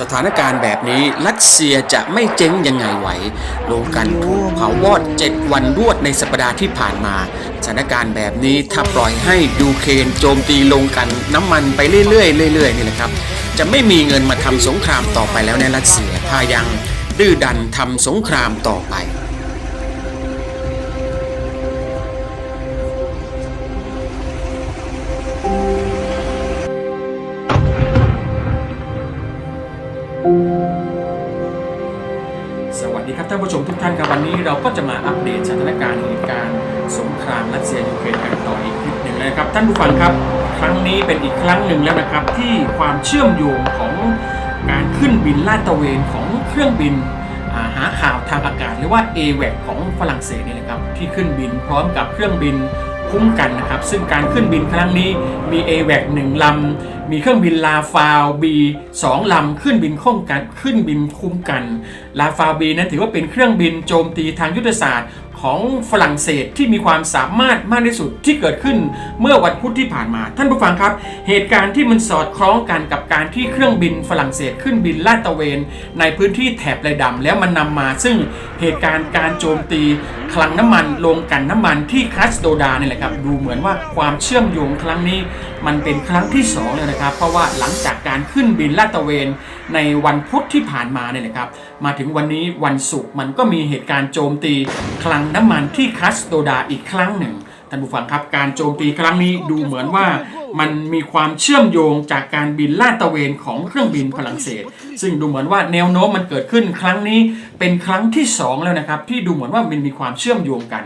สถานการณ์แบบนี้รัสเซียจะไม่เจ๊งยังไงไหวโรงกันถูกเผาวอด 7 วันรวดในสัปดาห์ที่ผ่านมา สถานการณ์แบบนี้ถ้าปล่อยให้ยูเครนโจมตีลงกันน้ำมันไปเรื่อยๆเรื่อยๆนี่แหละครับ จะไม่มีเงินมาทำสงครามต่อไปแล้วในรัสเซียถ้ายังดื้อดันทำสงครามต่อไป วัสดีครับท่านผู้ชมทุกท่านครับวันนี้เราก็จะมาอัปเดตสถานการณ์เหตุการณ์สงครามรัสเซียยูเครนกันต่ออีกคลิปหนึ่งเลยนะครับท่านผู้ฟังครับ ครั้งนี้เป็นอีกครั้งหนึ่งแล้วนะครับที่ความเชื่อมโยงของการขึ้นบินลาดตระเวนของเครื่องบินาหาข่าวทางอากาศหรือว่า a w a c ของฝรั่งเศสเนี่ยนะครับที่ขึ้นบินพร้อมกับเครื่องบินคุ้มกันนะครับซึ่งการขึ้นบินครั้งนี้มี a w a c หนึ่งลำมีเครื่องบินลาฟาวบีสองลำขึ้นบินคุ้มกันขึ้นบินคุ้มกัน ลาฟาวบีนั้นถือว่าเป็นเครื่องบินโจมตีทางยุทธศาสตร์ของฝรั่งเศสที่มีความสามารถมากที่สุดที่เกิดขึ้นเมื่อวันพุธที่ผ่านมา ท่านผู้ฟังครับ เหตุการณ์ที่มันสอดคล้องกันกับการที่เครื่องบินฝรั่งเศสขึ้นบินลาดตระเวน ในพื้นที่แถบไรดำแล้วมันนำมาซึ่งเหตุการณ์การโจมตีคลังน้ำมันลงกันน้ำมันที่คัสโดดาเนี่ยแหละครับดูเหมือนว่าความเชื่อมโยงครั้งนี้ มันเป็นครั้งที่สองเลยนะครับ เพราะว่าหลังจากการขึ้นบินลาดตระเวนในวันพุธที่ผ่านมาเนี่ยนะครับ มาถึงวันนี้วันศุกร์มันก็มีเหตุการณ์โจมตีคลังน้ำมันที่คัสโตดาอีกครั้งหนึ่ง ท่านผู้ฟังครับการโจมตีครั้งนี้ดูเหมือนว่ามันมีความเชื่อมโยงจากการบินลาดตระเวนของเครื่องบินฝรั่งเศส ซึ่งดูเหมือนว่าแนวโน้มมันเกิดขึ้นครั้งนี้เป็นครั้งที่ 2 แล้วนะครับ ที่ดูเหมือนว่ามันมีความเชื่อมโยงกัน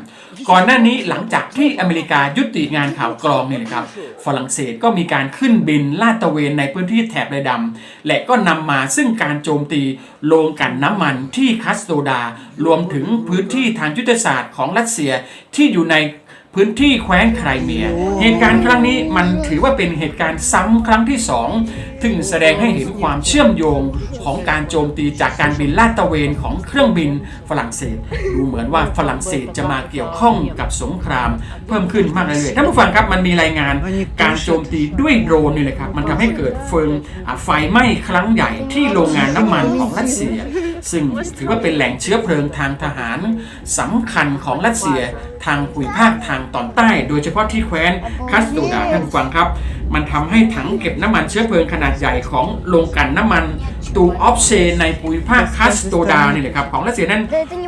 ก่อนหน้านี้หลังจากที่อเมริกายุติงานข่าวกรองเนี่ยนะครับฝรั่งเศสก็มีการขึ้นบินลาดตระเวนในพื้นที่แถบไรดำและก็นำมาซึ่งการโจมตีโรงกันน้ำมันที่คัสโดดารวมถึงพื้นที่ทางยุทธศาสตร์ของรัสเซียที่อยู่ใน พื้นที่แคว้นไครเมีย เหตุการณ์ครั้งนี้มันถือว่าเป็นเหตุการณ์ซ้ำครั้งที่สองถึงแสดงให้เห็นความเชื่อมโยงของการโจมตีจากการบินลาดตระเวนของเครื่องบินฝรั่งเศส ดูเหมือนว่าฝรั่งเศสจะมาเกี่ยวข้องกับสงคราม เพิ่มขึ้นมากเรื่อยๆท่านผู้ฟังครับมันมีรายงานการโจมตีด้วยโดรนนี่แหละครับมันทำให้เกิดเฟิงอะไฟไหม้ครั้งใหญ่ที่โรงงานน้ำมันของรัสเซีย ซึ่งถือว่าเป็นแหล่งเชื้อเพลิงทางทหารสำคัญของรัสเซีย ทางภูมิภาคทางตอนใต้ โดยเฉพาะที่แคว้นคัสโดดาท่านผู้ฟังครับ มันทำให้ถังเก็บน้ำมันเชื้อเพลิงขนาดใหญ่ของโรงกลันน้ำมันตูออฟเชในภูมิภาคคัสโดดานี่แหละครับของรัสเซียนั้น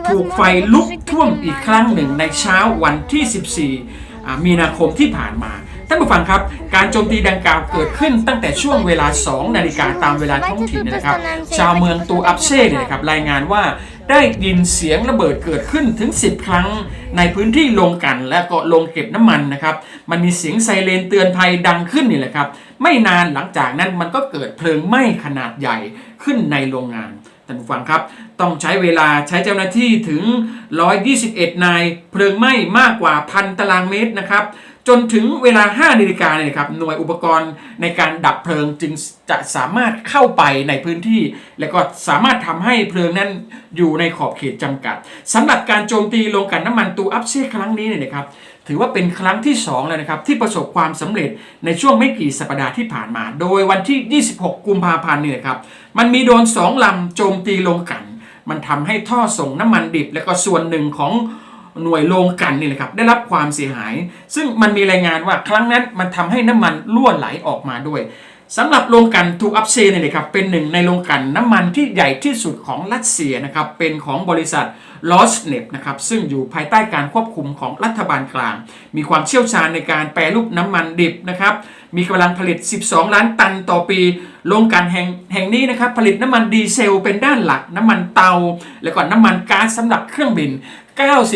ถูกไฟลุกท่วมอีกครั้งหนึ่งในเช้าวันที่ 14อ่ามีนาคมที่ผ่านมาท่านผู้ฟังครับ การโจมตีดังกล่าวเกิดขึ้นตั้งแต่ช่วงเวลา 2 นาฬิกาตามเวลาท้องถิ่นเนยนะครับ ชาวเมืองตูอัปเช่เนี่ยนะครับรายงานว่า ได้ยินเสียงระเบิดเกิดขึ้นถึง 10 ครั้ง ในพื้นที่โรงกันและก็โรงเก็บน้ำมันนะครับ มันมีเสียงไซเรนเตือนภัยดังขึ้นนี่แหละครับ ไม่นานหลังจากนั้นมันก็เกิดเพลิงไหม้ขนาดใหญ่ขึ้นในโรงงาน ท่านผู้ฟังครับ ต้องใช้เวลาใช้เจ้าหน้าที่ถึง 121 นาย เพลิงไหม้มากกว่าพันตารางเมตรนะครับ จนถึงเวลา 5นาฬิกาเนี่ยนะครับหน่วยอุปกรณ์ในการดับเพลิงจึงจะสามารถเข้าไปในพื้นที่ และก็สามารถทำให้เพลิงนั้นอยู่ในขอบเขตจำกัดสำหรับการโจมตีโรงกลั่นน้ำมันตูอัพเช่ครั้งนี้เนี่ยนะครับ ถือว่าเป็นครั้งที่2แล้วนะครับที่ประสบความสำเร็จในช่วงไม่กี่สัปดาห์ที่ผ่านมา โดยวันที่ 26 กุมภาพันธ์เนี่ยนะครับมันมีโดนสองลำโจมตีโรงกัน มันทำให้ท่อส่งน้ำมันดิบ และก็ส่วนหนึ่งของหน่วยโรงกันนี่แหละครับได้รับความเสียหาย ซึ่งมันมีรายงานว่าครั้งนั้นมันทำให้น้ำมันรั่วไหลออกมาด้วย สำหรับโรงกลั่นทูอัพเซเนี่ยนะครับเป็นหนึ่งในโรงกลั่นน้ำมันที่ใหญ่ที่สุดของรัสเซียนะครับเป็นของบริษัทลอสเนปนะครับซึ่งอยู่ภายใต้การควบคุมของรัฐบาลกลาง มีความเชี่ยวชาญในการแปรรูปน้ำมันดิบนะครับมีกำลังผลิต 12 ล้านตันต่อปีโรงกลั่นแห่งแห่งนี้นะครับผลิตน้ำมันดีเซลเป็นด้านหลัก น้ำมันเตา แล้วก็น้ำมันก๊าซสำหรับเครื่องบิน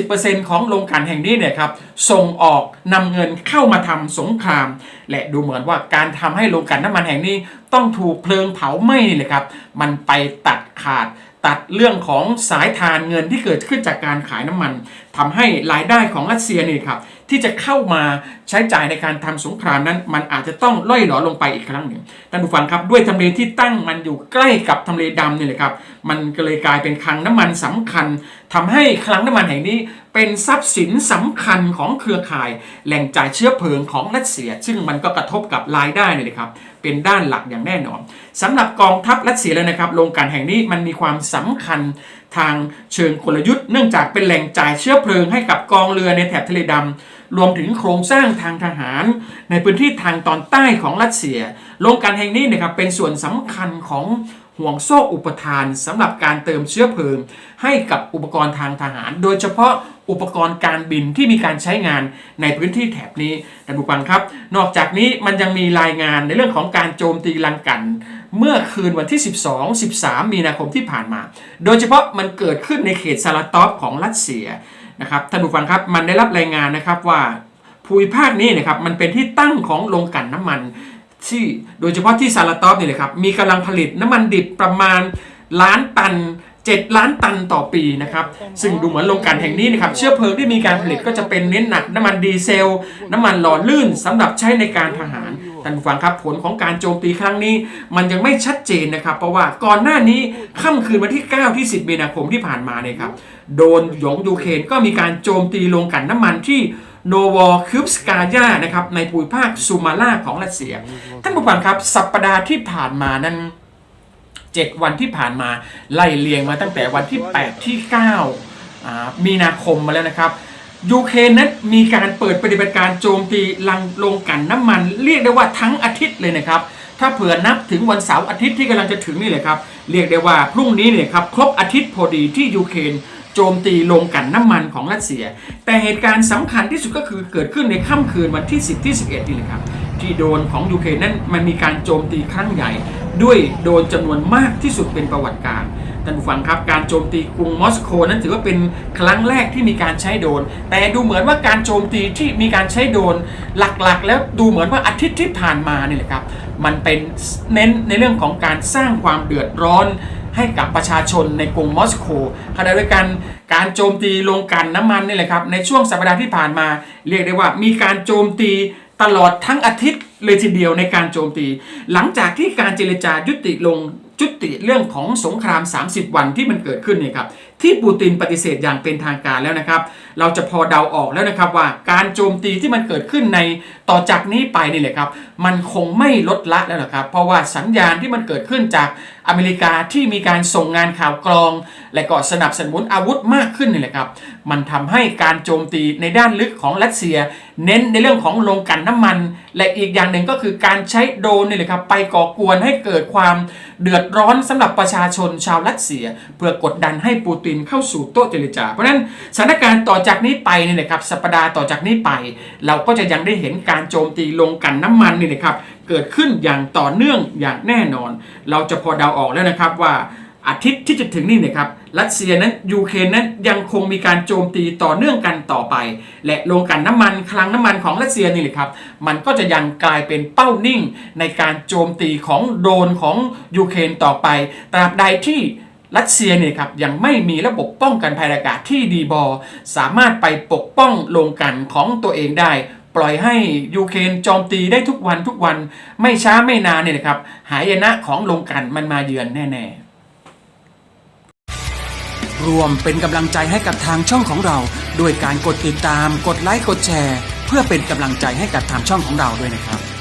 90%ของโรงกลั่นแห่งนี้เนี่ยครับส่งออกนำเงินเข้ามาทำสงคราม และดูเหมือนว่าการทำให้โรงกลั่นน้ำมันแห่งนี้ต้องถูกเพลิงเผาไหม้นี่แหละครับ มันไปตัดขาดตัดเรื่องของสายทานเงินที่เกิดขึ้นจากการขายน้ำมันทำให้รายได้ของรัสเซียนี่ครับที่จะเข้ามาใช้จ่ายในการทำสงครามนั้น มันอาจจะต้องล่อยหลอลงไปอีกครั้งหนึ่งท่านผู้ฟังครับด้วยทำเลที่ตั้งมันอยู่ใกล้กับทำเลดำนี่แหละครับ มันก็เลยกลายเป็นคลังน้ำมันสำคัญทำให้คลังน้ำมันแห่งนี้เป็นทรัพย์สินสำคัญของเครือข่าย แหล่งจ่ายเชื้อเพลิงของรัสเซีย ซึ่งมันก็กระทบกับรายได้นี่แหละครับ เป็นด้านหลักอย่างแน่นอนสำหรับกองทัพรัสเซียแล้วนะครับโรงกลั่นแห่งนี้มันมีความสำคัญทางเชิงกลยุทธ์ เนื่องจากเป็นแหล่งจ่ายเชื้อเพลิงให้กับกองเรือในแถบทะเลดำรวมถึงโครงสร้างทางทหาร ในพื้นที่ทางตอนใต้ของรัสเซีย โรงกลั่นแห่งนี้นะครับเป็นส่วนสำคัญของ ห่วงโซ่อุปทานสำหรับการเติมเชื้อเพลิง ให้กับอุปกรณ์ทางทหาร โดยเฉพาะอุปกรณ์การบินที่มีการใช้งานในพื้นที่แถบนี้ท่านผู้ฟังครับ นอกจากนี้มันยังมีรายงานในเรื่องของการโจมตีลังกันเมื่อคืนวันที่ 12 13 มีนาคมที่ผ่านมา โดยเฉพาะมันเกิดขึ้นในเขตซาลาตอฟของรัสเซียนะครับท่านผู้ฟังครับมันได้รับรายงานนะครับว่าภูมิภาคนี้นะครับมันเป็นที่ตั้งของโรงกลั่นน้ำมัน ที่โดยเฉพาะที่ซาลาตอฟนี่เลยครับ มีกำลังผลิตน้ำมันดิบประมาณล้านตัน 7 ล้านตันต่อปีนะครับ ซึ่งดูเหมือนโรงกลั่นแห่งนี้นะครับเชื้อเพลิงที่มีการผลิตก็จะเป็นเน้นหนักน้ำมันดีเซล น้ำมันหล่อลื่นสำหรับใช้ในการทหารท่านผู้ฟังครับผลของการโจมตีครั้งนี้ มันยังไม่ชัดเจนนะครับ เพราะว่าก่อนหน้านี้ค่ำคืนวันที่ 9 ที่ 10 มีนาคมที่ผ่านมาเนี่ยครับโดนหยงยูเครนก็มีการโจมตีโรงกลั่นน้ำมันที่ โนวอคิปสกายานะครับในภูมิภาคซูมาล่าของรัสเซีย ท่านผู้ฟังครับ สัปดาห์ที่ผ่านมานั้น 7 วันที่ผ่านมาไล่เลียงมาตั้งแต่วันที่ 8 ที่9อ่ามีนาคมมาแล้วนะครับยูเครนนั้นมีการเปิดปฏิบัติการโจมตีลังโรงกันน้ำมัน เรียกได้ว่าทั้งอาทิตย์เลยนะครับ ถ้าเผื่อนับถึงวันเสาร์อาทิตย์ที่กำลังจะถึงนี่เลยครับ เรียกได้ว่าพรุ่งนี้เนี่ยครับครบอาทิตย์พอดีที่ยูเครน โจมตีโรงกั่นน้ำมันของรัสเซีย แต่เหตุการณ์สำคัญที่สุดก็คือเกิดขึ้นในค่ำคืนวันที่ 10 ที่ 11 นี่แหละครับ ที่โดนของยูเครนนั้นมันมีการโจมตีครั้งใหญ่ ด้วยโดนจำนวนมากที่สุดเป็นประวัติการท่านผู้ฟังครับการโจมตีกรุงมอสโกนั้นถือว่าเป็นครั้งแรกที่มีการใช้โดน แต่ดูเหมือนว่าการโจมตีที่มีการใช้โดนหลักๆ แล้วดูเหมือนว่าอาทิตย์ที่ผ่านมานี่แหละครับ มันเป็นเน้นในเรื่องของการสร้างความเดือดร้อน ให้กับประชาชนในกรุงมอสโกขณะเดียวกันการโจมตีโรงกลั่นน้ำมันนี่แหละครับในช่วงสัปดาห์ที่ผ่านมา เรียกได้ว่ามีการโจมตีตลอดทั้งอาทิตย์เลยทีเดียวในการโจมตี หลังจากที่การเจรจายุติลงจุติเรื่องของสงคราม 30 วันที่มันเกิดขึ้นเนี่ยครับ ที่ปูตินปฏิเสธอย่างเป็นทางการแล้วนะครับ เราจะพอเดาออกแล้วนะครับว่าการโจมตีที่มันเกิดขึ้นในต่อจากนี้ไปนี่แหละครับ มันคงไม่ลดละแล้วนะครับ เพราะว่าสัญญาณที่มันเกิดขึ้นจากอเมริกาที่มีการส่งงานข่าวกรอง และก็สนับสนุนอาวุธมากขึ้นนี่แหละครับ มันทำให้การโจมตีในด้านลึกของรัสเซีย เน้นในเรื่องของโรงกันน้ำมัน และอีกอย่างหนึ่งก็คือการใช้โดนนี่แหละครับไปก่อกวนให้เกิดความเดือดร้อนสำหรับประชาชนชาวรัสเซีย เพื่อกดดันให้ปูตินเข้าสู่โต๊ะเจรจา เพราะนั้นสถานการณ์ต่อจากนี้ไปเนี่ยนะครับสัปดาห์ต่อจากนี้ไป เราก็จะยังได้เห็นการโจมตีลงกันน้ำมันนี่นะครับเกิดขึ้นอย่างต่อเนื่องอย่างแน่นอน เราจะพอเดาออกแล้วนะครับว่าอาทิตย์ที่จะถึงนี่นะครับรัสเซียนั้นยูเครนนั้นยังคงมีการโจมตีต่อเนื่องกันต่อไป และโรงกันน้ำมันคลังน้ำมันของรัสเซียนี่แหละครับ มันก็จะยังกลายเป็นเป้านิ่งในการโจมตีของโดรนของยูเครนต่อไปตราบใดที่ รัสเซียเนี่ยครับยังไม่มีระบบป้องกันภัยอากาศที่ดีบอสามารถไปปกป้องโรงกันของตัวเองได้ ปล่อยให้ยูเครนโจมตีได้ทุกวันทุกวันไม่ช้าไม่นานเนี่ยนะครับหายนะของโรงกันมันมาเยือนแน่ๆ รวมเป็นกำลังใจให้กับทางช่องของเรา ด้วยการกดติดตาม กดไลค์กดแชร์ เพื่อเป็นกำลังใจให้กับทางช่องของเราด้วยนะครับ